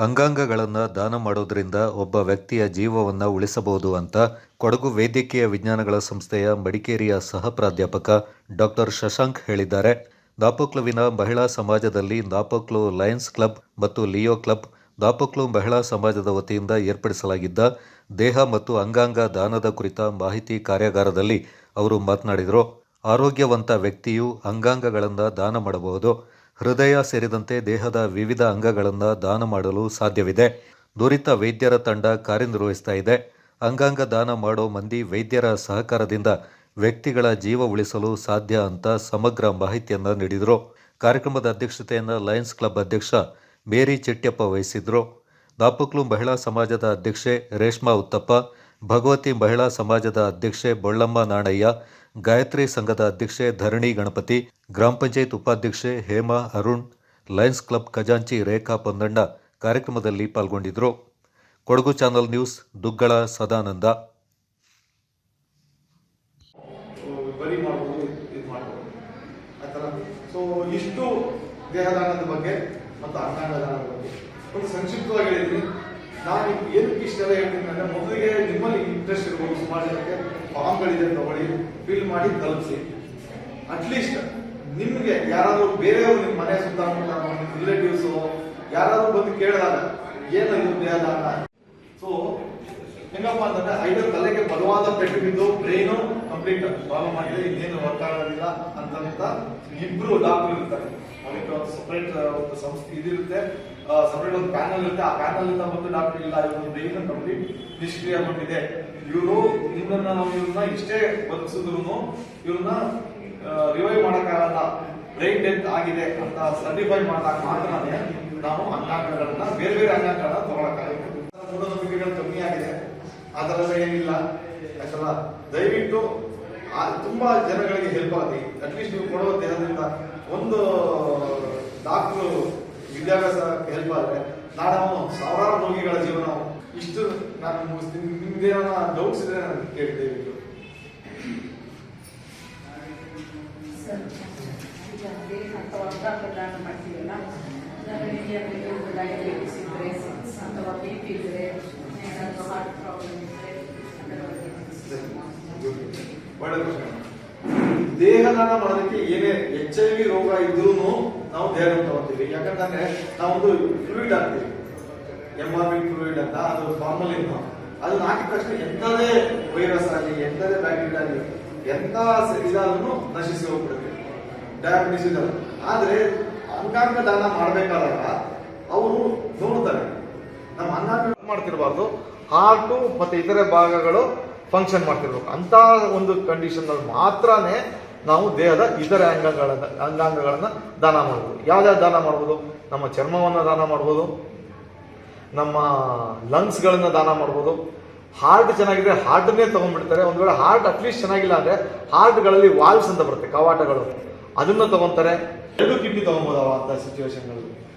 ಅಂಗಾಂಗಗಳನ್ನು ದಾನ ಮಾಡೋದ್ರಿಂದ ಒಬ್ಬ ವ್ಯಕ್ತಿಯ ಜೀವವನ್ನು ಉಳಿಸಬಹುದು ಅಂತ ಕೊಡಗು ವೈದ್ಯಕೀಯ ವಿಜ್ಞಾನಗಳ ಸಂಸ್ಥೆಯ ಮಡಿಕೇರಿಯ ಸಹ ಪ್ರಾಧ್ಯಾಪಕ ಡಾಕ್ಟರ್ ಶಶಾಂಕ್ ಹೇಳಿದ್ದಾರೆ. ದಾಪೋಕ್ಲುವಿನ ಮಹಿಳಾ ಸಮಾಜದಲ್ಲಿ ದಾಪಕ್ಲು ಲಯನ್ಸ್ ಕ್ಲಬ್ ಮತ್ತು ಲಿಯೋ ಕ್ಲಬ್ ದಾಪಕ್ಲು ಮಹಿಳಾ ಸಮಾಜದ ವತಿಯಿಂದ ಏರ್ಪಡಿಸಲಾಗಿದ್ದ ದೇಹ ಮತ್ತು ಅಂಗಾಂಗ ದಾನದ ಕುರಿತ ಮಾಹಿತಿ ಕಾರ್ಯಾಗಾರದಲ್ಲಿ ಅವರು ಮಾತನಾಡಿದರು. ಆರೋಗ್ಯವಂತ ವ್ಯಕ್ತಿಯು ಅಂಗಾಂಗಗಳನ್ನು ದಾನ ಮಾಡಬಹುದು. ಹೃದಯ ಸೇರಿದಂತೆ ದೇಹದ ವಿವಿಧ ಅಂಗಗಳನ್ನು ದಾನ ಮಾಡಲು ಸಾಧ್ಯವಿದೆ. ದುರಿತ ವೈದ್ಯರ ತಂಡ ಕಾರ್ಯನಿರ್ವಹಿಸ್ತಾ ಇದೆ. ಅಂಗಾಂಗ ದಾನ ಮಾಡೋ ಮಂದಿ ವೈದ್ಯರ ಸಹಕಾರದಿಂದ ವ್ಯಕ್ತಿಗಳ ಜೀವ ಉಳಿಸಲು ಸಾಧ್ಯ ಅಂತ ಸಮಗ್ರ ಮಾಹಿತಿಯನ್ನು ನೀಡಿದರು. ಕಾರ್ಯಕ್ರಮದ ಅಧ್ಯಕ್ಷತೆಯನ್ನು ಲಯನ್ಸ್ ಕ್ಲಬ್ ಅಧ್ಯಕ್ಷ ಮೇರಿ ಚಿಟ್ಟಪ್ಪ ವಹಿಸಿದ್ರು. ದಾಪಕ್ಲು ಮಹಿಳಾ ಸಮಾಜದ ಅಧ್ಯಕ್ಷೆ ರೇಷ್ಮಾ ಉತ್ತಪ್ಪ ಭಗವತಿ ಮಹಿಳಾ ಸಮಾಜದ ಅಧ್ಯಕ್ಷೆ ಬೊಳ್ಳಮ್ಮ ನಾಣಯ್ಯ, ಗಾಯತ್ರಿ ಸಂಘದ ಅಧ್ಯಕ್ಷೆ ಧರಣಿ ಗಣಪತಿ, ಗ್ರಾಮ ಪಂಚಾಯತ್ ಉಪಾಧ್ಯಕ್ಷೆ ಹೇಮಾ ಅರುಣ್, ಲಯನ್ಸ್ ಕ್ಲಬ್ ಖಜಾಂಚಿ ರೇಖಾ ಪೊಂದಣ್ಣ ಕಾರ್ಯಕ್ರಮದಲ್ಲಿ ಪಾಲ್ಗೊಂಡಿದ್ದರು. Kodagu channel news, Duggala Sadananda. ಇಷ್ಟು ದೇಹದಾನದ ಬಗ್ಗೆ ಮತ್ತು ಅಂಗಾಂಗ ದಾನದ ಬಗ್ಗೆ. ಒಂದು ಸಂಕ್ಷಿಪ್ತವಾಗಿ ಹೇಳಿದ್ರಿ ನಾನು ಇಷ್ಟೆಲ್ಲ ಹೇಳ್ತೀನಿ ಮೊದಲಿಗೆ ನಿಮ್ಮಲ್ಲಿ ಇಂಟ್ರೆಸ್ಟ್ ಇರ್ಬೋದು ಸುಮಾರು ಜನಕ್ಕೆ ಫಾರ್ಮ್ಗಳಿದೆ ತಗೊಳ್ಳಿ ಫಿಲ್ ಮಾಡಿ ತಲುಪಿಸಿ. ಅಟ್ಲೀಸ್ಟ್ ನಿಮ್ಗೆ ಯಾರಾದ್ರೂ ಬೇರೆಯವರು ನಿಮ್ಮ ಮನೆ ಸುತ್ತಮುತ್ತ ರಿಲೇಟಿವ್ಸ್ ಯಾರಾದ್ರೂ ಬಂದು ಕೇಳಿದಾಗ ಏನು ದೇಹದಾನ ಸೊ ಹೆಂಗಪ್ಪ ಅಂತಂದ್ರೆ ಐದರ ತಲೆಗೆ ಬಲವಾದ ಪೆಟ್ಟು ಬಿದ್ದು ಬ್ರೈನು ಕಂಪ್ಲೀಟ್ ಫಾಲೋ ಆಗಿದೆ ಇನ್ನೇನು ವರ್ಕ್ ಆಗೋದಿಲ್ಲ ಅಂತಂತ ಇಬ್ರು ಡಾಕ್ಟರ್ ಇರ್ತಾರೆ. ಅದಕ್ಕೆ ಒಂದು ಸಪ್ರೇಟ್ ಒಂದು ಸಂಸ್ಥೆ ಇದಿರುತ್ತೆ. ಸಪ್ರೇಟ್ ಒಂದು ಪ್ಯಾನಲ್ ಇರುತ್ತೆ. ಆ ಪ್ಯಾನಲ್ ಇಂದ ಬಂದು ಡಾಕ್ಟರ್ ಇಲ್ಲ, ಇವರು ಬ್ರೈನ್ ಕಂಪ್ಲೀಟ್ ನಿಷ್ಕ್ರಿಯಗೊಂಡಿದೆ ಇವರು ನಿಮ್ಮನ್ನ ನಾವು ಇವ್ರನ್ನ ಇಷ್ಟೇ ಬದುಕಿಸಿದ್ರು ಇವ್ರನ್ನ ರಿವೈವ್ ಮಾಡೋಕ್ಕಾಗಲ್ಲ. ಬ್ರೈನ್ ಡೆತ್ ಆಗಿದೆ ಅಂತ ಸರ್ಟಿಫೈ ಮಾಡಿದಾಗ ಮಾತ್ರನೇ ನಾವು ಅಂಗಾಂಗಗಳನ್ನ, ಬೇರೆ ಬೇರೆ ಅಂಗಾಂಗಗಳನ್ನ ತಗೊಳಕ್ಕಾಗುತ್ತೆ. ಮೂಢನಂಬಿಕೆಗಳು ಕಮ್ಮಿ ಆಗಿದೆ. ಅದರಲ್ಲೇ ಏನಿಲ್ಲ ಯಾಕಲ್ಲ ದಯವಿಟ್ಟು ತುಂಬಾ ಜನಗಳಿಗೆ ಹೆಲ್ಪ್ ಆಗಿ ಅಟ್ಲೀಸ್ಟ್ ನೀವು ಕೊಡುವ ದೇಹದಿಂದ ಒಂದು ಡಾಕ್ಟ್ರು ವಿದ್ಯಾಭ್ಯಾಸ ಹೆಲ್ಪ್ ಆದ್ರೆ ಅವನು ಸಾವಿರಾರು ರೋಗಿಗಳ ಜೀವನ ಇಷ್ಟು ನಾನು ಮುಗಿಸ್ತೀನಿ ನಿಮ್ದೇನೋ ಡೌಟ್ಸ್ ಇದ್ರೆ ನಾನು ಕೇಳ್ತೇವೆ ದಯವಿಟ್ಟು ಸರ್ ಈಗ ದೇಹ ಅಥವಾ ಅಂಗಾಂಗ ದಾನ ಮಾಡ್ತೀವಲ್ಲ ಡಯಾಬಿಟಿಸ್ ಇದ್ದರೆ ಅಥವಾ ಬಿ ಪಿ ಏನಾದರೂ ಹಾರ್ಟ್ ಪ್ರಾಬ್ಲಮ್ ಇದ್ದರೆ ದೇಹದಾನ ಮಾಡೋದಕ್ಕೆ ಏನೇ ಎಚ್ ಐ ವಿ ರೋಗ ಇದ್ರೂ ನಾವು ದೇಹ ತಗೋತೀವಿ ಯಾಕಂತಂದ್ರೆ ನಾವೊಂದು ಫ್ಲೂಯಿಡ್ ಆಗ್ತೀವಿ ಬಿ ಫ್ಲೂಯಿಡ್ ಅಂತ, ಅದು ಫಾರ್ಮಲಿನ್ ಅದನ್ನ ಹಾಕಿದ ತಕ್ಷಣ ಎಂಥದೇ ವೈರಸ್ ಆಗಲಿ, ಎಂಥದೇ ಬ್ಯಾಕ್ಟೀರಿಯಾ ಆಗಲಿ, ಎಂಥ ಇದಾದ್ರೂ ನಶಿಸಿ ಹೋಗ್ಬಿಡುತ್ತೆ. ಡಯಾಬಿಟಿಸ್ ಇದ್ದಾರೆ ಆದ್ರೆ ಅಂಗಾಂಗ ದಾನ ಮಾಡಬೇಕಾದಾಗ ಅವರು ನೋಡ್ತಾರೆ. ನಮ್ಮ ಅಂಗಾಂಗ ಮಾಡ್ತಿರಬಾರ್ದು. ಹಾರ್ಟು ಮತ್ತೆ ಇತರೆ ಭಾಗಗಳು ಫಂಕ್ಷನ್ ಮಾಡ್ತಿರ್ಬೇಕು. ಅಂತ ಒಂದು ಕಂಡೀಷನ್ನಲ್ಲಿ ಮಾತ್ರನೇ ನಾವು ದೇಹದ ಇತರ ಅಂಗಗಳನ್ನು, ಅಂಗಾಂಗಗಳನ್ನ ದಾನ ಮಾಡ್ಬೋದು. ಯಾವ್ಯಾವ ದಾನ ಮಾಡ್ಬೋದು? ನಮ್ಮ ಚರ್ಮವನ್ನ ದಾನ ಮಾಡ್ಬೋದು. ನಮ್ಮ ಲಂಗ್ಸ್ಗಳನ್ನ ದಾನ ಮಾಡ್ಬೋದು. ಹಾರ್ಟ್ ಚೆನ್ನಾಗಿದ್ರೆ ಹಾರ್ಟ್ನೇ ತಗೊಂಡ್ಬಿಡ್ತಾರೆ. ಒಂದ್ ವೇಳೆ ಹಾರ್ಟ್ ಅಟ್ಲೀಸ್ಟ್ ಚೆನ್ನಾಗಿಲ್ಲ ಅಂದ್ರೆ ಹಾರ್ಟ್ಗಳಲ್ಲಿ ವಾಲ್ಸ್ ಅಂತ ಬರುತ್ತೆ, ಕವಾಟಗಳು. ಅದನ್ನ ತಗೊಂತಾರೆ. ಎರಡು ಕಿಡ್ನಿ ತಗೊಬೋದು ಅಂತ ಸಿಚುವೇಶನ್ಗಳಲ್ಲಿ